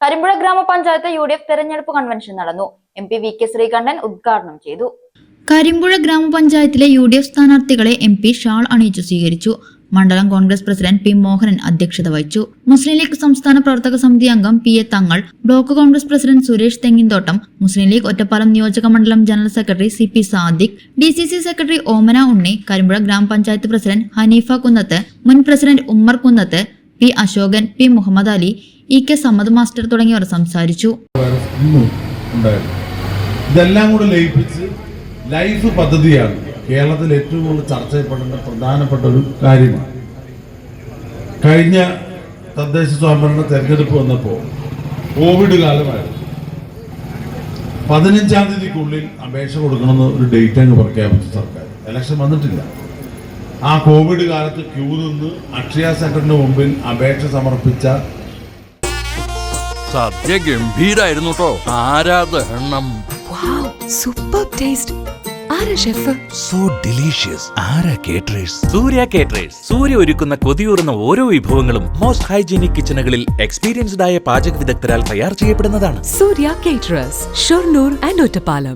കരിമ്പുഴ ഗ്രാമപഞ്ചായത്ത് U D F തെരഞ്ഞെടുപ്പ് convention നടന്നു. M P V K Sreekandan ഉദ്ഘാടനം ചെയ്തു. കരിമ്പുഴ ഗ്രാമപഞ്ചായത്തിലെ യു ഡി എഫ് സ്ഥാനാർത്ഥികളെ എം പി ഷാൾ അണിയിച്ചു സ്വീകരിച്ചു. മണ്ഡലം കോൺഗ്രസ് പ്രസിഡന്റ് പി മോഹനൻ അധ്യക്ഷത വഹിച്ചു. മുസ്ലിം ലീഗ് സംസ്ഥാന പ്രവർത്തക സമിതി അംഗം P A Thangal block Congress president Suresh Thenginthottam Muslim League Ottapalam നിയോജക മണ്ഡലം general secretary C P Sadiq D C C secretary Omana Unni Karimpuzha ഗ്രാമപഞ്ചായത്ത് പ്രസിഡന്റ് ഹനീഫ കുന്നത്ത് മുൻ president Ummer Kunnath P Asokan P Muhammad Ali E K Sammad master തുടങ്ങിയവർ സംസാരിച്ചു. ഇതെല്ലാം കൂടെ ലയിപ്പിച്ച് life പദ്ധതിയാണ് കേരളത്തിൽ ഏറ്റവും കൂടുതൽ ചർച്ച ചെയ്യപ്പെടേണ്ട പ്രധാനപ്പെട്ട ഒരു കാര്യമാണ്. കഴിഞ്ഞ തദ്ദേശ സ്വയംഭരണ തെരഞ്ഞെടുപ്പ് വന്നപ്പോൾ കോവിഡ് കാലമായിരുന്നു. പതിനഞ്ചാം തീയതിക്കുള്ളിൽ അപേക്ഷ കൊടുക്കണമെന്ന് ഒരു ഡേറ്റ് അങ്ങ് പ്രഖ്യാപിച്ചു സർക്കാർ. ഇലക്ഷൻ വന്നിട്ടില്ല. ആ കോവിഡ് കാലത്ത് ക്യൂ നിന്ന് അക്ഷയ സെന്ററിന് മുമ്പിൽ അപേക്ഷ സമർപ്പിച്ച സദ്യ ഗംഭീരായിരുന്നു കേട്ടോ സൂപ്പർ ടേസ്റ്റ്. ആരാ ഷെഫ്? So delicious. ആരാ കേറ്ററേഴ്സ്? സൂര്യ കേറ്ററേഴ്സ്. സൂര്യ ഒരുക്കുന്ന കൊതിയൂറുന്ന ഓരോ വിഭവങ്ങളും മോസ്റ്റ് ഹൈജീനിക് കിച്ചണുകളിൽ എക്സ്പീരിയൻസ്ഡ് ആയ പാചക വിദഗ്ധരാൽ തയ്യാർ ചെയ്യപ്പെടുന്നതാണ്. Surya caterers Shoranur and Ottapalam.